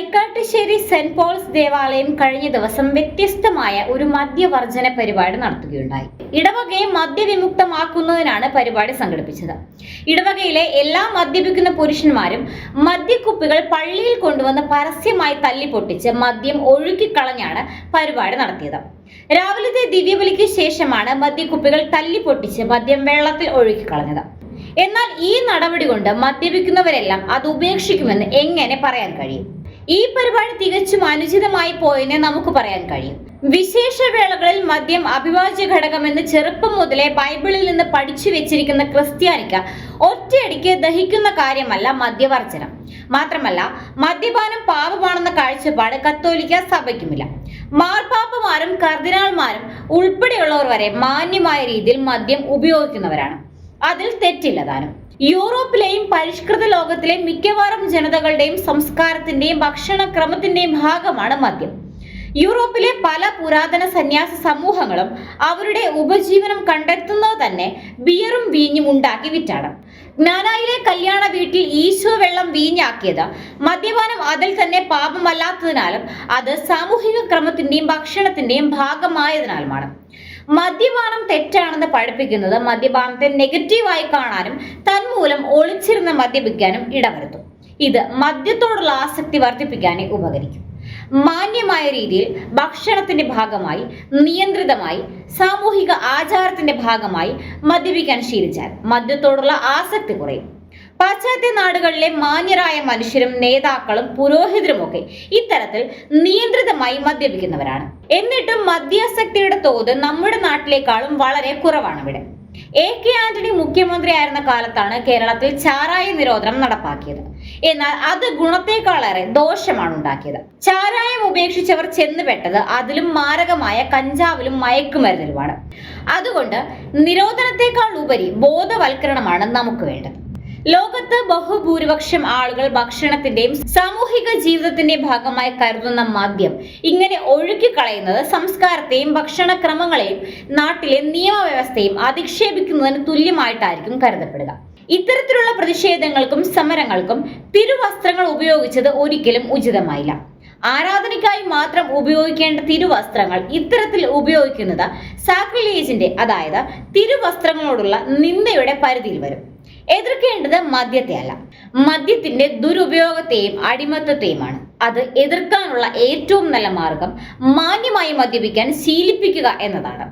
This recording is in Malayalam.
തൈക്കാട്ടുശ്ശേരി സെന്റ് പോൾസ് ദേവാലയം കഴിഞ്ഞ ദിവസം വ്യത്യസ്തമായ ഒരു മദ്യവർജന പരിപാടി നടത്തുകയുണ്ടായി. ഇടവകയെ മദ്യവിമുക്തമാക്കുന്നതിനാണ് പരിപാടി സംഘടിപ്പിച്ചത്. ഇടവകയിലെ എല്ലാ മദ്യപിക്കുന്ന പുരുഷന്മാരും മദ്യക്കുപ്പികൾ പള്ളിയിൽ കൊണ്ടുവന്ന് പരസ്യമായി തല്ലിപ്പൊട്ടിച്ച് മദ്യം ഒഴുക്കിക്കളഞ്ഞാണ് പരിപാടി നടത്തിയത്. രാവിലത്തെ ദിവ്യബലിക്ക് ശേഷമാണ് മദ്യക്കുപ്പികൾ തല്ലിപ്പൊട്ടിച്ച് മദ്യം വെള്ളത്തിൽ ഒഴുക്കിക്കളഞ്ഞത്. എന്നാൽ ഈ നടപടി കൊണ്ട് മദ്യപിക്കുന്നവരെല്ലാം അത് ഉപേക്ഷിക്കുമെന്ന് എങ്ങനെ പറയാൻ കഴിയും? ഈ പരിപാടി തികച്ചും അനുചിതമായി പോയെന്ന് നമുക്ക് പറയാൻ കഴിയും. വിശേഷവേളകളിൽ മദ്യം ഘടകം ഘടകമെന്ന് ചെറുപ്പം മുതലേ ബൈബിളിൽ നിന്ന് പഠിച്ചു വെച്ചിരിക്കുന്ന ക്രിസ്ത്യാനിക്ക് ഒറ്റയടിക്ക് ദഹിക്കുന്ന കാര്യമല്ല മദ്യവർജനം മാത്രമല്ല മദ്യപാനം പാപമാണെന്ന കാഴ്ചപ്പാട് കത്തോലിക്ക സഭയ്ക്കുമില്ല. മാർപ്പാപ്പമാരും കർദിനാൾമാരും ഉൾപ്പെടെയുള്ളവർ വരെ മാന്യമായ രീതിയിൽ മദ്യം ഉപയോഗിക്കുന്നവരാണ്. അതിൽ തെറ്റില്ല താനും. യൂറോപ്പിലെയും പരിഷ്കൃത ലോകത്തിലെ മിക്കവാറും ജനതകളുടെയും സംസ്കാരത്തിന്റെയും ഭക്ഷണക്രമത്തിന്റെയും ഭാഗമാണ് മദ്യം. യൂറോപ്പിലെ പല പുരാതന സന്യാസ സമൂഹങ്ങളും അവരുടെ ഉപജീവനം കണ്ടെത്തുന്നത് തന്നെ ബിയറും വീഞ്ഞും ഉണ്ടാക്കി വിറ്റാണ്. ജ്ഞാനായിലെ കല്യാണ വീട്ടിൽ ഈശോ വെള്ളം വീഞ്ഞാക്കിയത് മദ്യപാനം അതിൽ തന്നെ പാപമല്ലാത്തതിനാലും അത് സാമൂഹിക ക്രമത്തിന്റെയും ഭക്ഷണത്തിന്റെയും ഭാഗമായതിനാലുമാണ്. മദ്യപാനം തെറ്റാണെന്ന് പഠിപ്പിക്കുന്നത് മദ്യപാനത്തെ നെഗറ്റീവായി കാണാനും തന്മൂലം ഒളിച്ചിരുന്ന് മദ്യപിക്കാനും ഇടവരുത്തും. ഇത് മദ്യത്തോടുള്ള ആസക്തി വർദ്ധിപ്പിക്കാനേ ഉപകരിക്കും. മാന്യമായ രീതിയിൽ ഭക്ഷണത്തിന്റെ ഭാഗമായി നിയന്ത്രിതമായി സാമൂഹിക ആചാരത്തിന്റെ ഭാഗമായി മദ്യപിക്കാൻ ശീലിച്ചാൽ മദ്യത്തോടുള്ള ആസക്തി കുറയും. പാശ്ചാത്യ നാടുകളിലെ മാന്യരായ മനുഷ്യരും നേതാക്കളും പുരോഹിതരുമൊക്കെ ഇത്തരത്തിൽ നിയന്ത്രിതമായി മദ്യപിക്കുന്നവരാണ്. എന്നിട്ടും മദ്യാസക്തിയുടെ തോത് നമ്മുടെ നാട്ടിലേക്കാളും വളരെ കുറവാണ് ഇവിടെ. എ കെ ആന്റണി മുഖ്യമന്ത്രിയായിരുന്ന കാലത്താണ് കേരളത്തിൽ ചാരായ നിരോധനം നടപ്പാക്കിയത്. എന്നാൽ അത് ഗുണത്തെക്കാളേറെ ദോഷമാണ് ഉണ്ടാക്കിയത്. ചാരായം ഉപേക്ഷിച്ചവർ ചെന്നുപെട്ടത് അതിലും മാരകമായ കഞ്ചാവിലും മയക്കുമരുന്നിലുമാണ്. അതുകൊണ്ട് നിരോധനത്തെക്കാൾ ഉപരി ബോധവൽക്കരണമാണ് നമുക്ക് വേണ്ടത്. ലോകത്ത് ബഹുഭൂരിപക്ഷം ആളുകൾ ഭക്ഷണത്തിന്റെയും സാമൂഹിക ജീവിതത്തിന്റെയും ഭാഗമായി കരുതുന്ന മദ്യം. ഇങ്ങനെ ഒഴുക്കിക്കളയുന്നത് സംസ്കാരത്തെയും ഭക്ഷണക്രമങ്ങളെയും നാട്ടിലെ നിയമവ്യവസ്ഥയും അധിക്ഷേപിക്കുന്നതിന് തുല്യമായിട്ടായിരിക്കും കരുതപ്പെടുക. ഇത്തരത്തിലുള്ള പ്രതിഷേധങ്ങൾക്കും സമരങ്ങൾക്കും തിരുവസ്ത്രങ്ങൾ ഉപയോഗിച്ചത് ഒരിക്കലും ഉചിതമായില്ല. ആരാധനയ്ക്കായി മാത്രം ഉപയോഗിക്കേണ്ട തിരുവസ്ത്രങ്ങൾ ഇത്തരത്തിൽ ഉപയോഗിക്കുന്നത് സാക്രിലേജിന്റെ അതായത് തിരുവസ്ത്രങ്ങളോടുള്ള നിന്ദയുടെ പരിധിയിൽ വരും. എതിർക്കേണ്ടത് മദ്യത്തെ അല്ല മദ്യത്തിന്റെ ദുരുപയോഗത്തെയും അടിമത്തത്തെയുമാണ്. അത് എതിർക്കാനുള്ള ഏറ്റവും നല്ല മാർഗം മാന്യമായി മദ്യപിക്കാൻ ശീലിപ്പിക്കുക എന്നതാണ്.